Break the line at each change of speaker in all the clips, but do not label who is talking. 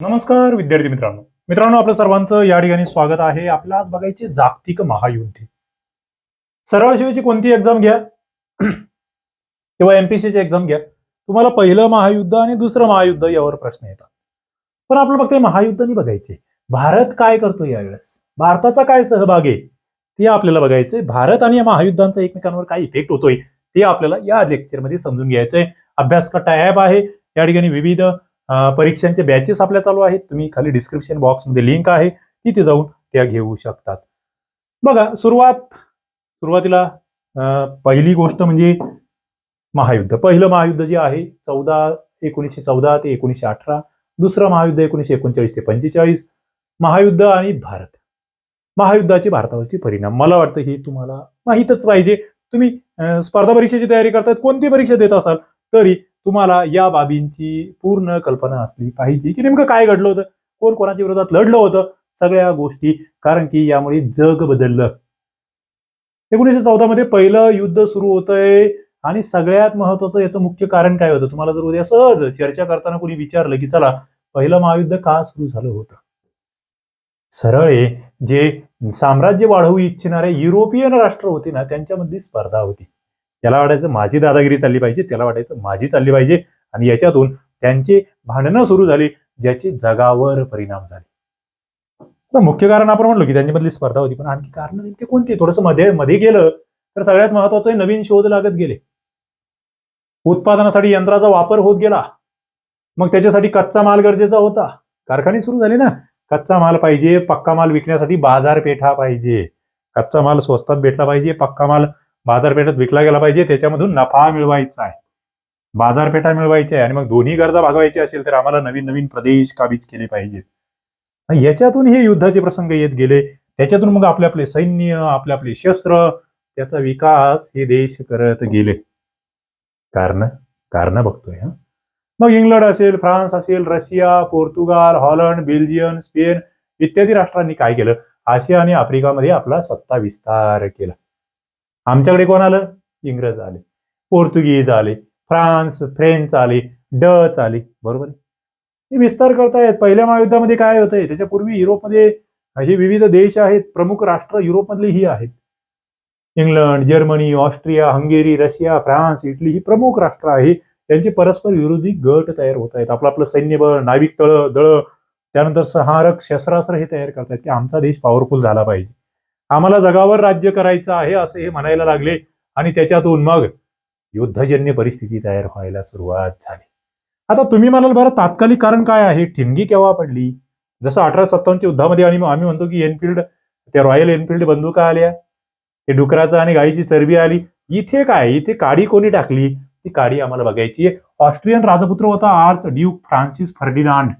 नमस्कार विद्यार्थी मित्रांनो. मित्रांनो आपलं सर्वांचं या ठिकाणी स्वागत आहे आपल्याला आज बघायचे जागतिक महायुद्ध सरळ शिवायची कोणती एक्झाम घ्या? किंवा एमपीसीची एक्झाम घ्या. तुम्हाला पहिलं महायुद्ध आणि दुसरं महायुद्ध यावर प्रश्न येतात. पण आपलं फक्त महायुद्ध नाही बघायचे. भारत काय करतो यावेळेस? भारताचा काय सहभाग आहे? ते आपल्याला बघायचंय. भारत आणि या महायुद्धांचा एकमेकांवर काय इफेक्ट होतोय? ते आपल्याला या लेक्चरमध्ये समजून घ्यायचंय. अभ्यास कट्टा ॲप आहे. या ठिकाणी विविध परीक्षांचे बॅचेस आपल्या चालू आहेत. तुम्ही खाली डिस्क्रिप्शन बॉक्समध्ये लिंक आहे. तिथे जाऊन त्या घेऊ शकतात. बघा सुरुवात सुरुवातीला पहिली गोष्ट म्हणजे महायुद्ध. पहिलं महायुद्ध जे आहे चौदा एकोणीसशे चौदा ते एकोणीसशे अठरा. दुसरं महायुद्ध एकोणीसशे एकोणचाळीस ते पंचेचाळीस. महायुद्ध आणि भारत. महायुद्धाचे भारतावरचे परिणाम. मला वाटतं हे तुम्हाला माहीतच पाहिजे. तुम्ही स्पर्धा परीक्षेची तयारी करतात. कोणती परीक्षा देत असाल तरी तुम्हाला या बाबींची पूर्ण कल्पना असली पाहिजे की नेमकं काय घडलं होतं? कोण कोणाच्या विरोधात लढलं होतं? सगळ्या गोष्टी कारण की यामुळे जग बदललं. एकोणीसशे चौदा मध्ये पहिलं युद्ध सुरू होतंय आणि सगळ्यात महत्वाचं याचं मुख्य कारण काय होतं? तुम्हाला जर उद्या सहज चर्चा करताना कोणी विचारलं की चला पहिलं महायुद्ध का सुरू झालं होतं? सरळ आहे जे साम्राज्य वाढवू इच्छिणारे युरोपियन राष्ट्र होते ना त्यांच्यामधली स्पर्धा होती. त्याला वाटायचं माझी दादागिरी चालली पाहिजे त्याला वाटायचं माझी चालली पाहिजे. आणि याच्यातून त्यांचे भांडणं सुरू झाली ज्याचे जगावर परिणाम झाले. मुख्य कारण आपण म्हणलो की त्यांच्यामधली स्पर्धा होती पण आणखी कारण नेमके कोणती? थोडंसं मध्ये मध्ये गेलं तर सगळ्यात महत्वाचं आहे नवीन शोध लागत गेले. उत्पादनासाठी यंत्राचा वापर होत गेला. मग त्याच्यासाठी कच्चा माल गरजेचा होता. कारखाने सुरू झाले ना. कच्चा माल पाहिजे पक्का माल विकण्यासाठी बाजारपेठा पाहिजे. कच्चा माल स्वस्तात भेटला पाहिजे पक्का माल बाजारपेठेत विकला गेला पाहिजे त्याच्यामधून नफा मिळवायचा आहे. बाजारपेठा मिळवायच्या आहे आणि मग दोन्ही गरजा भागवायची असेल तर आम्हाला नवीन नवीन प्रदेश काबीज केले पाहिजे? याच्यातून हे युद्धाचे प्रसंग येत गेले. त्याच्यातून मग आपले आपले सैन्य आपले आपले शस्त्र त्याचा विकास हे देश करत गेले. कारण कारण बघतोय हा. मग इंग्लंड असेल फ्रान्स असेल Russia Portugal Holland Belgium Spain इत्यादी राष्ट्रांनी काय केलं? आशिया आणि आफ्रिकामध्ये आपला सत्ता विस्तार केला. आमच्याकडे कोण आलं? इंग्रज आले. पोर्तुगीज आले. फ्रान्स फ्रेंच आले. डच आले. बरोबर हे विस्तार करतायत. पहिल्या महायुद्धामध्ये काय होतंय? त्याच्यापूर्वी युरोपमध्ये हे विविध देश आहेत. प्रमुख राष्ट्र युरोपमधली ही आहेत. England Germany Austria Hungary Russia France Italy ही प्रमुख राष्ट्र आहे. त्यांचे परस्पर विरोधी गट तयार होत आहेत. आपलं आपलं सैन्यबळ नाविक तळ दळ त्यानंतर संहारक शस्त्रास्त्र हे तयार करतात की आमचा देश पॉवरफुल झाला पाहिजे. आम्हाला जगावर राज्य करायचं आहे असं हे म्हणायला लागले. आणि त्याच्यातून मग युद्धजन्य परिस्थिती तयार व्हायला सुरुवात झाली. आता तुम्ही म्हणाल बरं तात्कालिक कारण काय आहे? ठिणगी केव्हा पडली? जसं अठरा सत्तावन्नच्या युद्धामध्ये आणि आम्ही म्हणतो की एनफिल्ड त्या रॉयल एनफिल्ड बंदुका आल्या. ते डुकराचं आणि गायीची चरबी आली. इथे काय? इथे काडी कोणी टाकली? ती काडी आम्हाला बघायची आहे. ऑस्ट्रियन राजपुत्र होता आर्थ ड्यूक फ्रान्सिस फर्डिनांड.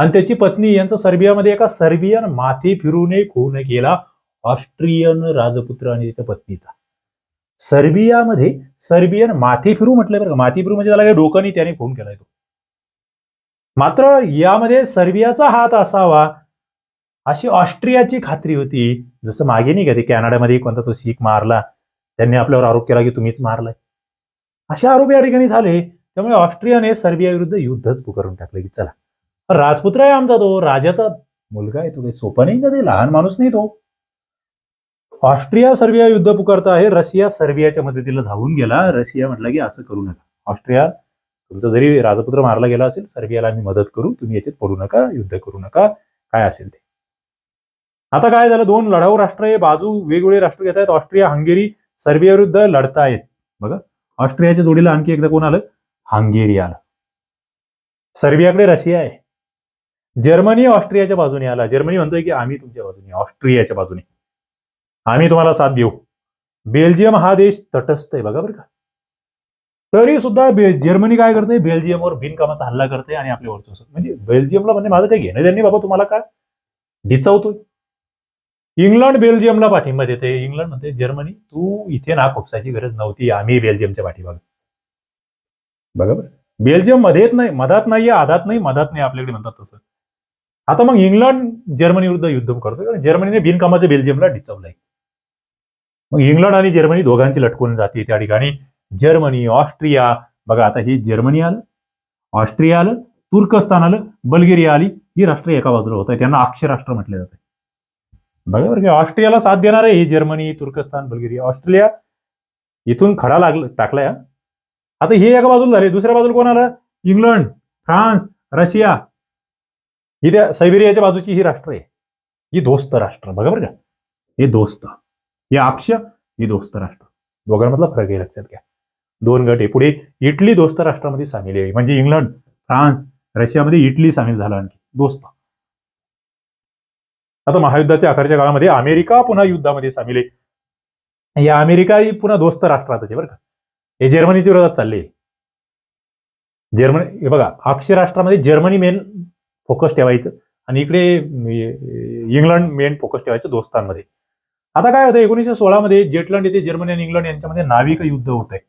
आणि त्याची पत्नी यांचं सर्बियामध्ये एका सर्बियन माथी फिरूने खून केला ऑस्ट्रियन राजपुत्र आणि त्याच्या पत्नीचा. सर्बियामध्ये सर्बियन माथी फिरू म्हटलं बरं माथी फिरू म्हणजे त्याला काही डोकं नाही त्याने खून केलाय तो. मात्र यामध्ये सर्बियाचा हात असावा अशी ऑस्ट्रियाची खात्री होती. जसं मागे नाही का ते कॅनडामध्ये कोणता तो शीख मारला त्यांनी आपल्यावर आरोप केला की तुम्हीच मारलाय. असे आरोप या ठिकाणी झाले. त्यामुळे ऑस्ट्रियाने सर्बिया विरुद्ध युद्धच पुकारून टाकलं की चला. राजपुत्र आहे आमचा तो राजाचा मुलगा आहे तो काही सोपा नाही ना ते? लहान माणूस नाही तो. ऑस्ट्रिया सर्बिया युद्ध पुकारता आहे रशिया सर्बियाच्या मदतीला धावून गेला. रशिया म्हटलं की असं करू नका. ऑस्ट्रिया तुमचा जरी राजपुत्र मारला गेला असेल सर्बियाला आम्ही मदत करू तुम्ही याच्यात पडू नका युद्ध करू नका. काय असेल ते? आता काय झालं? दोन लढाऊ राष्ट्र हे बाजू वेगवेगळे राष्ट्र घेत आहेत. ऑस्ट्रिया हंगेरी सर्बिया विरुद्ध लढतायत बघा ऑस्ट्रियाच्या जोडीला आणखी एकदा कोण आलं? हंगेरी आलं. सर्बियाकडे रशिया आहे. जर्मनी ऑस्ट्रियाच्या बाजूने आला. जर्मनी म्हणतोय की आम्ही तुमच्या बाजूने ऑस्ट्रियाच्या बाजूने. आम्ही तुम्हाला साथ देऊ. बेल्जियम हा देश तटस्थ आहे बघा बरं का. तरी सुद्धा बे- जर्मनी काय करते बेल्जियमवर बिनकामाचा हल्ला करते आणि आपल्या वर्चस्व म्हणजे बेल्जियमला म्हणजे माझं काही घेणं त्यांनी बाबा तुम्हाला काय? डिचावतोय. इंग्लंड बेल्जियमला पाठिंबा देते इंग्लंड म्हणते जर्मनी तू इथे ना खोपसायची गरज नव्हती. आम्ही बेल्जियमच्या पाठीमाग. बघा बरं. बेल्जियम मध्येच नाही मधात नाहीये आधात नाही मधात नाही आपल्याकडे म्हणतात तसं. आता मग इंग्लंड जर्मनी विरुद्ध युद्ध करतोय. कारण जर्मनीने बिनकामाचं बेल्जियमला डिचवलंय. मग इंग्लंड आणि जर्मनी दोघांची लटकून जाते त्या ठिकाणी. Germany Austria. बघा आता हे जर्मनी आलं ऑस्ट्रिया आलं तुर्कस्तान आलं बल्गेरिया आली ही राष्ट्र एका बाजूला होत आहे त्यांना अक्षय राष्ट्र म्हटले जाते बघा बरं ऑस्ट्रियाला साथ देणार आहे हे जर्मनी तुर्कस्तान बल्गेरिया ऑस्ट्रेलिया इथून खडा लागला टाकलाय. हा. आता हे एका बाजूला झाले दुसऱ्या बाजूला कोण आलं? England France Russia. ही त्या सायबेरियाच्या बाजूची ही राष्ट्र आहे. ही दोस्त राष्ट्र बघा बरं का. हे दोस्त हे अक्ष ही दोस्त राष्ट्र. दोघांमधला फरक आहे लक्षात घ्या. दोन गट आहे. पुढे इटली दोस्त राष्ट्रामध्ये सामील आहे. म्हणजे इंग्लंड फ्रान्स रशियामध्ये इटली सामील झाला आणखी. दोस्त. आता महायुद्धाच्या अखेरच्या काळामध्ये अमेरिका पुन्हा युद्धामध्ये सामील आहे. या अमेरिका ही पुन्हा दोस्त राष्ट्रातच आहे बरं का. हे जर्मनीच्या विरोधात चालले जर्मनी हे बघा अक्षय राष्ट्रामध्ये जर्मनी मेन फोकस ठेवायचं. आणि इकडे इंग्लंड मेन फोकस ठेवायचं दोस्तांमध्ये. आता काय होतं एकोणीसशे सोळामध्ये जेटलंड येथे जर्मनी आणि इंग्लंड यांच्यामध्ये नाविक युद्ध होत आहे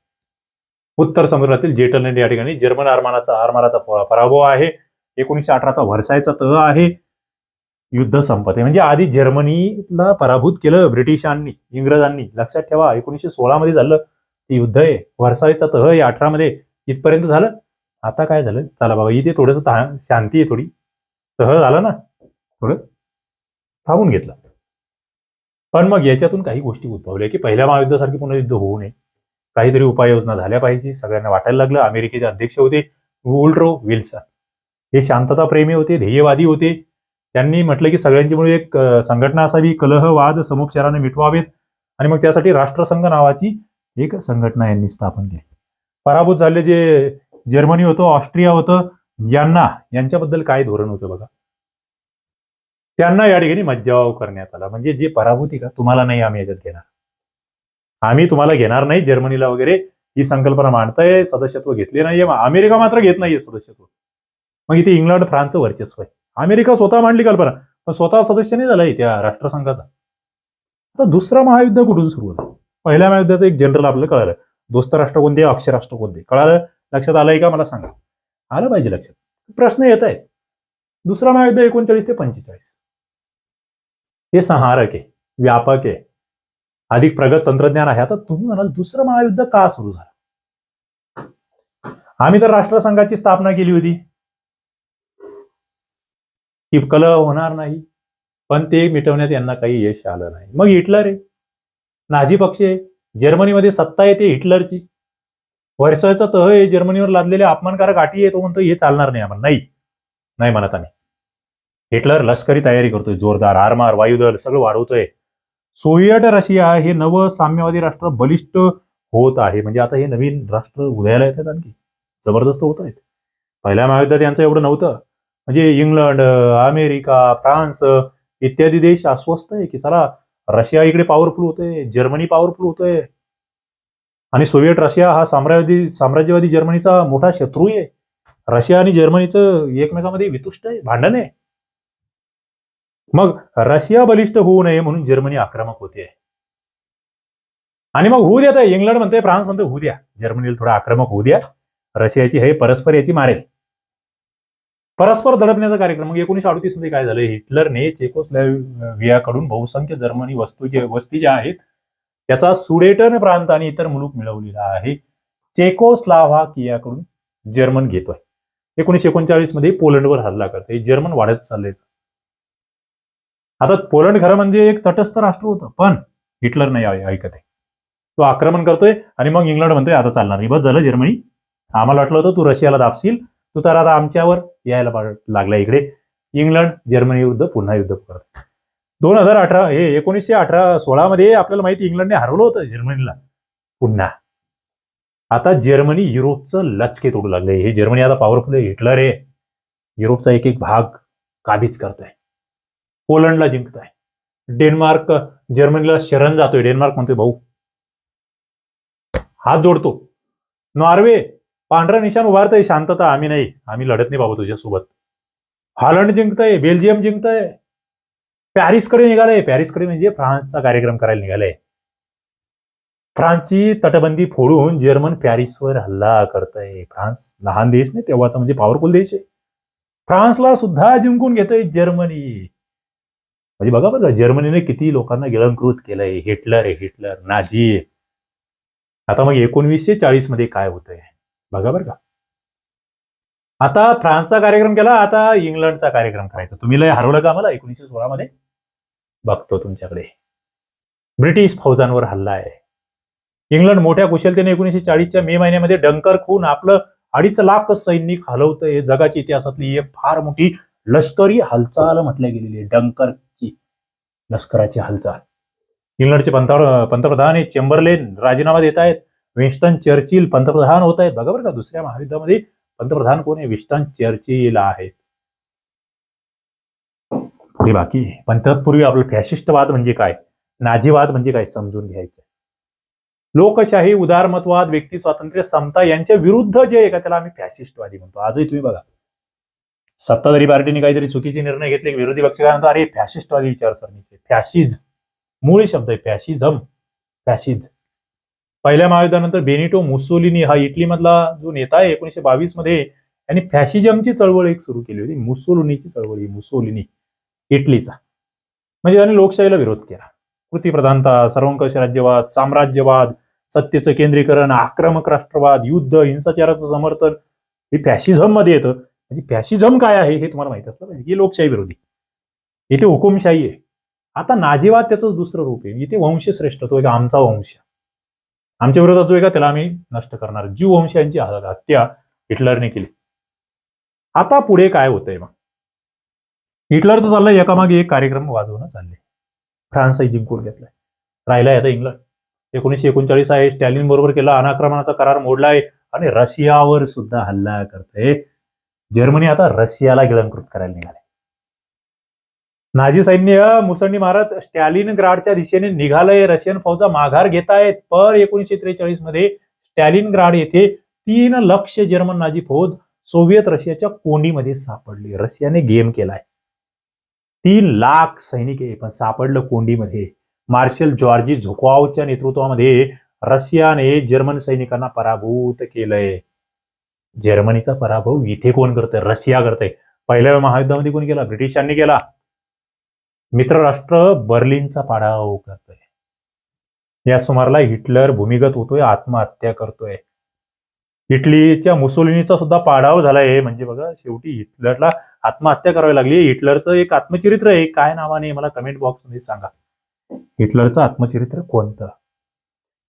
उत्तर समुद्रातील जेटलंड या ठिकाणी जर्मन आरमाराचा आरमाराचा पराभव आहे. एकोणीसशे अठराचा व्हर्सायचा तह आहे. युद्ध संपत. आहे म्हणजे आधी जर्मनीला पराभूत केलं ब्रिटिशांनी इंग्रजांनी. लक्षात ठेवा एकोणीसशे सोळामध्ये झालं ते युद्ध आहे व्हर्सायचा तह आहे अठरामध्ये इथपर्यंत झालं. आता काय झालं? चला बाबा इथे थोडस शांती आहे थोडी. सहज झाला ना? थोडं थांबून घेतलं. पण मग याच्यातून काही गोष्टी उद्भवल्या की पहिल्या महायुद्धासारखी पुन्हा युद्ध होऊ नये. काहीतरी उपाययोजना झाल्या पाहिजे. सगळ्यांना वाटायला लागलं. अमेरिकेचे अध्यक्ष होते वुल्ड्रो विल्सन. हे शांतता प्रेमी होते ध्येयवादी होते. त्यांनी म्हटलं की सगळ्यांची मिळून एक संघटना असावी कलह वाद समुपचाराने मिटवावेत. आणि मग त्यासाठी राष्ट्रसंघ नावाची एक संघटना यांनी स्थापन केली. पराभूत झाले जे जर्मनी होतं ऑस्ट्रिया होतं यांना यांच्याबद्दल काय धोरण होतं बघा? त्यांना या ठिकाणी मज्जाव करण्यात आला. म्हणजे जे पराभूत का? तुम्हाला नाही आम्ही याच्यात घेणार. आम्ही तुम्हाला घेणार नाही जर्मनीला वगैरे ही संकल्पना मांडताय सदस्यत्व घेतले नाहीये. अमेरिका मात्र घेत नाहीये सदस्यत्व. मग इथे इंग्लंड फ्रान्सचं वर्चस्व आहे. अमेरिका स्वतः मांडली कल्पना. पण स्वतः सदस्य नाही झालाय त्या राष्ट्रसंघाचा. आता दुसरा महायुद्ध कुठून सुरू झालं पहिल्या महायुद्धाचं एक जनरल आपल्याला कळालं. दोस्त राष्ट्र कोणते अक्षय राष्ट्र कोणते? कळालं? लक्षात आलंय का? मला सांगा. आलं पाहिजे लक्षात. प्रश्न येत आहेत. दुसरं महायुद्ध एकोणचाळीस ते पंचेचाळीस. हे संहारक आहे व्यापक आहे. अधिक प्रगत तंत्रज्ञान आहे. आता तुम्ही म्हणाल दुसरं महायुद्ध का सुरू झालं? आम्ही तर राष्ट्रसंघाची स्थापना केली होती. की कलह होणार नाही पण ते मिटवण्यात यांना काही यश आलं नाही. मग हिटलर आहे. नाझी पक्ष आहे. जर्मनीमध्ये सत्ता येते हिटलरची. वर्षाचा तह हे जर्मनीवर लादलेले अपमानकारक अटी आहे तो म्हणतो हे चालणार नाही आम्हाला. नाही. नाही म्हणत आम्ही. हिटलर लष्करी तयारी करतोय जोरदार आरमार वायुदल सगळं वाढवतोय. सोव्हिएट रशिया हे नवं साम्यवादी राष्ट्र बलिष्ठ होत आहे. म्हणजे आता हे नवीन राष्ट्र उदयाला येत आहेत आणखी. जबरदस्त होत आहेत. पहिल्या महायुद्धात यांचं एवढं नव्हतं. म्हणजे इंग्लंड अमेरिका फ्रान्स इत्यादी देश अस्वस्थ आहे की चला रशिया इकडे पॉवरफुल होतोय जर्मनी पॉवरफुल होतोय. आणि सोव्हिएट रशिया हा साम्राज्यवादी साम्राज्यवादी जर्मनीचा मोठा शत्रू आहे. रशिया आणि जर्मनीचं एकमेकांमध्ये वितुष्ट आहे भांडण आहे. मग रशिया बलिष्ठ होऊ नये म्हणून जर्मनी आक्रमक होते. आणि मग होऊ द्या इंग्लंड म्हणते फ्रान्स म्हणते होऊ द्या. जर्मनीला थोडा आक्रमक होऊ द्या. रशियाची हे परस्पर याची मारेल परस्पर दडपण्याचा कार्यक्रम. मग एकोणीशे अडतीसमध्ये काय झालं? हिटलरने चेकोस्लॅव्हियाकडून बहुसंख्य जर्मनी वस्तू जे वस्ती ज्या आहेत त्याचा सुडेटन प्रांत आणि इतर मुलूक मिळवलेला आहे. चेकोस्लाव्हाकियाकडून जर्मन घेतोय. एकोणीशे एकोणचाळीसमध्ये पोलंडवर हल्ला करते. जर्मन वाढत चाललंय. आता पोलंड खरं म्हणजे एक तटस्थ राष्ट्र होतं पण हिटलर नाही ऐकत आहे. तो आक्रमण करतोय आणि मग इंग्लंड म्हणतोय आता चालणार नाही. बस झालं जर्मनी. आम्हाला वाटलं होतं तू रशियाला दाबशील. तू तर आता आमच्यावर यायला लागला इकडे. इंग्लंड जर्मनी विरुद्ध पुन्हा युद्ध करतो दोन हजार अठरा हे एकोणीसशे अठरा सोळा मध्ये आपल्याला माहिती इंग्लंडने हरवलं होतं जर्मनीला. पुन्हा. आता जर्मनी युरोपचं लचके तोडू लागले हे जर्मनी आता पॉवरफुल आहे. हिटलर आहे. युरोपचा एक एक भाग काबीज करताय. पोलंडला जिंकताय. डेन्मार्क जर्मनीला शरण जातोय. डेन्मार्क म्हणतोय भाऊ हात जोडतो. नॉर्वे पांढरा निशाण उभारतंय शांतता आम्ही नाही. आम्ही लढत नाही बाबा तुझ्यासोबत. हॉलंड जिंकतंय. बेल्जियम जिंकतंय. पॅरिसकडे निघालंय. पॅरिसकडे म्हणजे फ्रान्सचा कार्यक्रम करायला निघालाय. फ्रान्सची तटबंदी फोडून जर्मन पॅरिसवर हल्ला करतय. फ्रान्स लहान देश नाही तेव्हाचा म्हणजे पॉवरफुल देश आहे. फ्रान्सला सुद्धा जिंकून घेतोय जर्मनी. म्हणजे बघा बघा जर्मनीने किती लोकांना गिळंकृत केलंय. हिटलर आहे हिटलर नाझी. आता मग एकोणवीसशे चाळीसमध्ये काय होतंय? बघा बरं का. आता फ्रान्सचा कार्यक्रम केला आता इंग्लंडचा कार्यक्रम करायचा. तुम्ही लय हरवलं का मला एकोणीसशे सोळा मध्ये? बघतो तुमच्याकडे. ब्रिटिश फौजांवर हल्ला आहे. इंग्लंड मोठ्या कुशलतेने एकोणीसशे चाळीसच्या मे महिन्यामध्ये डंकर खून आपलं अडीच लाख सैनिक हलवतंय. हे जगाची इतिहासातली एक फार मोठी लष्करी हालचाल म्हटल्या गेलेली आहे. डंकरची लष्कराची हालचाल. इंग्लंडचे पंतप्रधान पंतप्रधान हे चेंबरलेन राजीनामा देत आहेत. विन्स्टन चर्चिल पंतप्रधान होत आहेत. बघा बरं का दुसऱ्या महायुद्धामध्ये पंतप्रधान कोण आहे? विस्टन चर्चिल आहेत. बाकी पण तत्पूर्वी आपलं फॅशिस्टवाद म्हणजे काय? नाझीवाद म्हणजे काय? समजून घ्यायचं लोकशाही उदारमतवाद व्यक्ती स्वातंत्र्य समता यांच्या विरुद्ध जे आहे का त्याला आम्ही फॅसिस्टवादी म्हणतो. आजही तुम्ही बघा. सत्ताधारी पार्टीने काहीतरी चुकीचे निर्णय घेतले विरोधी पक्ष काय म्हणतो? अरे फॅसिस्टवादी विचारसरणीचे. फॅशिज. मूळ शब्द आहे फॅशिझम. फॅशिज. पहिल्या महायुद्धानंतर बेनिटो मुसोलिनी हा इटलीमधला जो नेता आहे एकोणीशे बावीसमध्ये यांनी फॅशिझमची चळवळ एक सुरू केली होती. मुसोलिनीची चळवळ ही मुसोलिनी इटलीचा. म्हणजे त्यांनी लोकशाहीला विरोध केला. कृतीप्रधानता सर्वंकष राज्यवाद साम्राज्यवाद सत्तेचं केंद्रीकरण आक्रमक राष्ट्रवाद युद्ध हिंसाचाराचं समर्थन हे फॅशिझममध्ये येतं. म्हणजे फॅशिझम काय आहे हे तुम्हाला माहीत असलं पाहिजे. की लोकशाही विरोधी. इथे हुकुमशाही आहे. आता नाजीवाद त्याचंच दुसरं रूप आहे. इथे वंशश्रेष्ठ तो एक आमचा वंश आमच्या विरोधात जो आहे का त्याला आम्ही नष्ट करणार. जीव वंशांची हत्या हिटलरने केली. आता पुढे काय होतंय मग? हिटलरचं चाललंय एकामागे एक कार्यक्रम वाजवणं चालले फ्रान्सही जिंकून घेतलाय. राहिलाय आता इंग्लंड. एकोणीशे एकोणचाळीस आहे स्टॅलिन बरोबर केला अनाक्रमणाचा करार मोडलाय आणि रशियावर सुद्धा हल्ला करते जर्मनी आता रशियाला गिळंकृत करायला निघाले नाझी सैन्य मुसंडी मारत स्टॅलिन ग्राडच्या दिशेने निघालंय. रशियन फौजा माघार घेत आहेत पर एकोणीशे त्रेचाळीसमध्ये स्टॅलिन ग्राड येथे तीन लक्ष जर्मन नाझी फौज सोव्हिएत रशियाच्या कोंडीमध्ये सापडली. रशियाने गेम केलाय. तीन लाख सैनिक आहे पण सापडलं कोंडीमध्ये. मार्शल जॉर्जी झुकवावच्या नेतृत्वामध्ये रशियाने जर्मन सैनिकांना पराभूत केलंय. जर्मनीचा पराभव इथे कोण करतंय? रशिया करतंय. पहिल्या महायुद्धामध्ये कोण केला ब्रिटिशांनी केला. मित्रराष्ट्र बर्लिनचा पाडाव करतोय या सुमारला हिटलर भूमिगत होतोय आत्महत्या करतोय. इटलीच्या मुसोलिनीचा सुद्धा पाडाव झालाय म्हणजे बघा शेवटी हिटलरला आत्महत्या करावी लागली. हिटलरचं एक आत्मचरित्र आहे. काय नावाने मला कमेंट बॉक्समध्ये सांगा. हिटलरचं आत्मचरित्र कोणतं?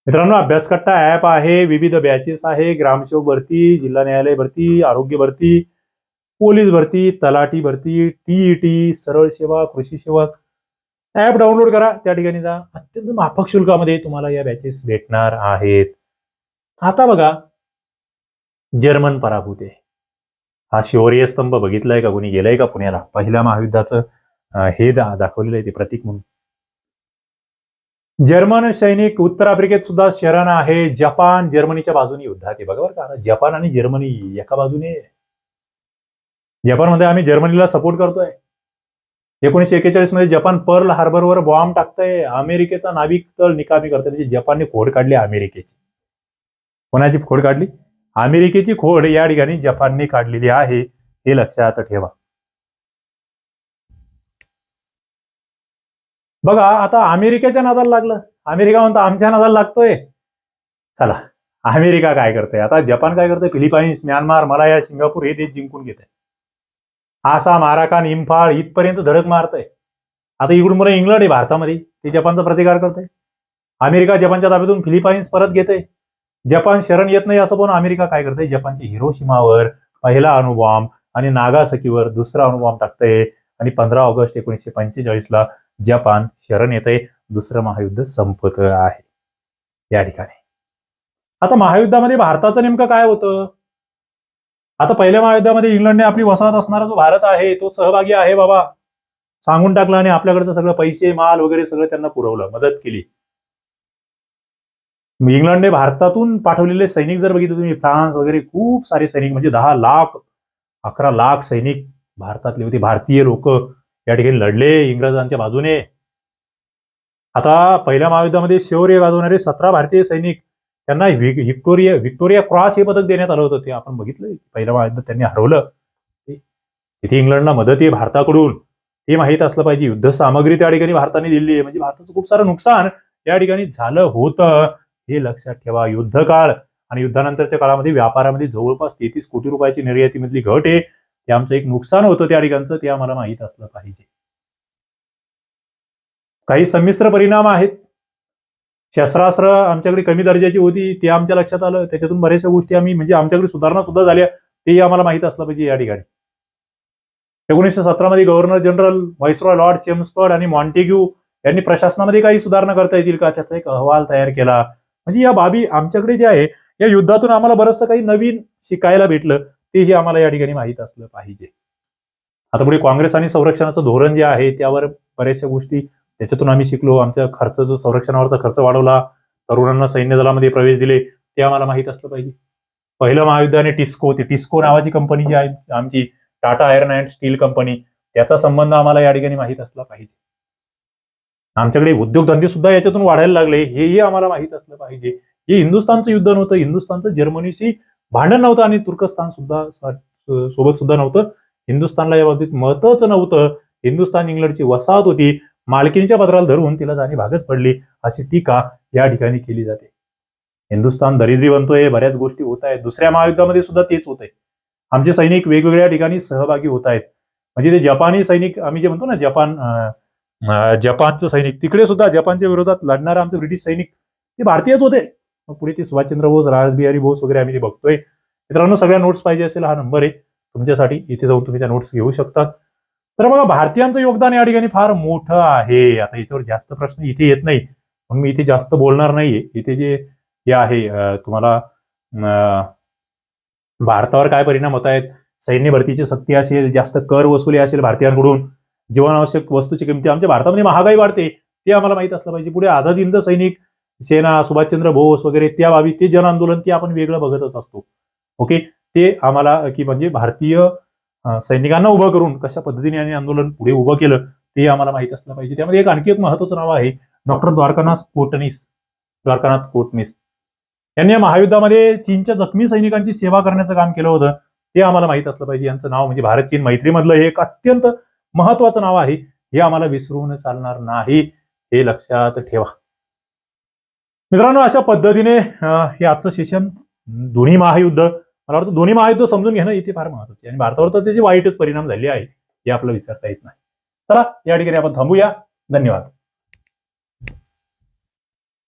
मित्रांनो अभ्यासकट्टा ऍप आहे विविध बॅचेस आहे ग्रामसेवक भरती जिल्हा न्यायालय भरती आरोग्य भरती पोलीस भरती तलाठी भरती टीईटी सरळ सेवा कृषी सेवक. ऍप डाउनलोड करा. त्या ठिकाणी जा. अत्यंत माफक शुल्कामध्ये तुम्हाला या बॅचेस भेटणार आहेत. आता बघा. जर्मन पराभूत. आहे हा शिवरीय स्तंभ बघितलाय का? कोणी गेलाय का पुण्याला? पहिल्या महायुद्धाचं हे दा- दाखवलेलं आहे ते प्रतीक म्हणून. जर्मन सैनिक उत्तर आफ्रिकेत सुद्धा शरण आहे. जपान जर्मनीच्या बाजूने युद्धात आहे. बघा बरं का. जपान आणि जर्मनी एका बाजूने जपानमध्ये आम्ही जर्मनीला सपोर्ट करतोय. एकोणीशे एक्केचाळीसमध्ये जपान पर्ल हार्बरवर बॉम्ब टाकतंय. अमेरिकेचा नाविक तळ निकामी करतोय. म्हणजे जपानने खोड काढली अमेरिकेची. कोणाची खोड काढली? अमेरिकेची खोड या ठिकाणी जपानने काढलेली आहे. हे लक्षात ठेवा. बघा आता अमेरिकेच्या नादाला लागलं. अमेरिका म्हणतो आमच्या नादाला लागतोय. चला अमेरिका काय करते आता जपान काय करते फिलिपाईन्स म्यानमार मलाया सिंगापूर हे देश जिंकून घेत आहे आसाम आराकान इम्फाळ इथपर्यंत धडक मारतंय. आता इकडून मला इंग्लंड आहे भारतामध्ये. ते जपानचा प्रतिकार करतंय. अमेरिका जपानच्या ताब्यातून फिलिपाईन्स परत घेते जपान शरण येत नाही असं पण अमेरिका काय करते जपानची हिरोशिमावर पहिला अणुबॉम्ब आणि नागासकीवर दुसरा अणुबॉम्ब टाकतंय. आणि पंधरा ऑगस्ट एकोणीसशे पंचेचाळीसला जपान शरण येते दुसरं महायुद्ध संपत आहे. या ठिकाणी. आता महायुद्धामध्ये भारताचं नेमकं काय होतं? आता पहिल्या महायुद्धामध्ये इंग्लंडने आपली वसाहत असणारा जो भारत आहे तो सहभागी आहे बाबा. सांगून टाकलं आणि आपल्याकडचं सगळं पैसे माल वगैरे सगळं त्यांना पुरवलं मदत केली. इंग्लंडने भारतातून पाठवलेले सैनिक जर बघितले तुम्ही फ्रान्स वगैरे खूप सारे सैनिक म्हणजे दहा लाख अकरा लाख सैनिक भारतातले होते. भारतीय लोक या ठिकाणी लढले इंग्रजांच्या बाजूने. आता पहिल्या महायुद्धामध्ये शौर्य गाजवणारे सतरा भारतीय सैनिक त्यांना विक्टोरिया व्हिक्टोरिया व्हिक्टोरिया क्रॉस हे पदक देण्यात आलं होतं ते आपण बघितलं. पहिल्या महायुद्धात त्यांनी हरवलं. इथे इंग्लंडला मदत आहे भारताकडून. ते माहीत असलं पाहिजे युद्ध सामग्री त्या ठिकाणी भारताने दिली आहे म्हणजे भारताचं खूप सारं नुकसान या ठिकाणी झालं होतं. हे लक्षात ठेवा युद्ध काळ आणि युद्धानंतरच्या काळामध्ये व्यापारामध्ये जवळपास तेहतीस कोटी रुपयाची निर्यातीमधली घट आहे. ते आमचं एक नुकसान होतं त्या ठिकाणचं ते आम्हाला माहीत असलं पाहिजे. काही संमिश्र परिणाम आहेत. शस्त्रास्त्र आमच्याकडे कमी दर्जाची होती ते आमच्या लक्षात आलं. त्याच्यातून बऱ्याचशा गोष्टी आम्ही म्हणजे आमच्याकडे सुधारणा सुद्धा झाल्या तेही आम्हाला माहीत असलं पाहिजे या ठिकाणी. एकोणीसशे सतरामध्ये governor general viceroy lord Chelmsford आणि मॉन्टेग्यू यांनी प्रशासनामध्ये काही सुधारणा करता येतील का? त्याचा एक अहवाल तयार केला. म्हणजे या बाबी आमच्याकडे जे आहे या युद्धातून आम्हाला बरंचसं काही नवीन शिकायला भेटलं तेही आम्हाला या ठिकाणी माहीत असलं पाहिजे. आता पुढे काँग्रेस आणि संरक्षणाचं धोरण जे आहे त्यावर बऱ्याचशा गोष्टी त्याच्यातून आम्ही शिकलो. आमच्या खर्च जो संरक्षणावरचा खर्च वाढवला तरुणांना सैन्य दलामध्ये प्रवेश दिले ते आम्हाला माहीत असलं पाहिजे. पहिलं महायुद्धाने टिस्को ती टिस्को नावाची कंपनी जी आहे आमची Tata iron and steel company त्याचा संबंध आम्हाला या ठिकाणी माहीत असला पाहिजे. आमच्याकडे उद्योगधंदे सुद्धा याच्यातून वाढायला लागले हेही आम्हाला माहीत असलं पाहिजे. हे हिंदुस्थानचं युद्ध नव्हतं हिंदुस्थानचं जर्मनीशी भांडण नव्हतं आणि तुर्कस्तान सुद्धा सोबत सुद्धा नव्हतं. हिंदुस्थानला या बाबतीत महत्वच नव्हतं. हिंदुस्थान इंग्लंडची वसाहत होती. मालकीनीच्या पत्राला धरून तिला जाणी भागच पडली अशी टीका या ठिकाणी केली जाते. हिंदुस्थान दरिद्री बनतोय बऱ्याच गोष्टी होत आहेत. दुसऱ्या महायुद्धामध्ये सुद्धा तेच होतंय. आमचे सैनिक वेगवेगळ्या ठिकाणी सहभागी होत आहेत. म्हणजे ते जपानी सैनिक आम्ही जे म्हणतो ना जपान जपानचं सैनिक तिकडे सुद्धा जपानच्या विरोधात लढणारे आमचे ब्रिटिश सैनिक ते भारतीयच होते. मग पुढे ते सुभाषचंद्र बोस राजबिहारी बोस वगैरे आम्ही ते बघतोय. मित्रांनो सगळ्या नोट्स पाहिजे असेल हा नंबर आहे. तुमच्यासाठी इथे जाऊन तुम्ही त्या नोट्स घेऊ शकता. तर बघा भारतीयांचं योगदान या ठिकाणी फार मोठं आहे. आता याच्यावर जास्त प्रश्न इथे येत नाही. म्हणून मी इथे जास्त बोलणार नाहीये. इथे जे हे आहे तुम्हाला अं, भारतावर काय परिणाम होत आहेत? सैन्य भरतीची सक्ती असेल जास्त कर वसुली असेल भारतीयांकडून जीवनावश्यक वस्तूची किमती आमच्या भारतामध्ये महागाई वाढते ते आम्हाला माहीत असलं पाहिजे. पुढे आझाद हिंद सैनिक सेना सुभाषचंद्र बोस वगैरे त्या बाबी ते जन आंदोलन ते आपण वेगळं बघतच असतो. ओके? ते आम्हाला की म्हणजे भारतीय सैनिकांना उभं करून कशा पद्धतीने यांनी आंदोलन पुढे उभं केलं ते आम्हाला माहीत असलं पाहिजे. त्यामध्ये एक आणखी एक महत्वाचं नाव आहे डॉक्टर द्वारकानाथ कोटनीस द्वारकानाथ कोटनीस यांनी या महायुद्धामध्ये चीनच्या जखमी सैनिकांची सेवा करण्याचं काम केलं होतं. ते आम्हाला माहीत असलं पाहिजे. यांचं नाव म्हणजे भारत चीन मैत्रीमधलं हे एक अत्यंत महत्वाचं नाव आहे. हे आम्हाला विसरून चालणार नाही. हे लक्षात ठेवा. मित्रांनो अशा पद्धतीने हे आजचं सेशन दोन्ही महायुद्ध मला वाटतं दोन्ही महायुद्ध समजून घेणं इथे फार महत्त्वाचे आहे. आणि भारतावर तर त्याचे वाईटच परिणाम झाले आहे हे आपलं विसरता येत नाही. चला या ठिकाणी आपण थांबूया. धन्यवाद.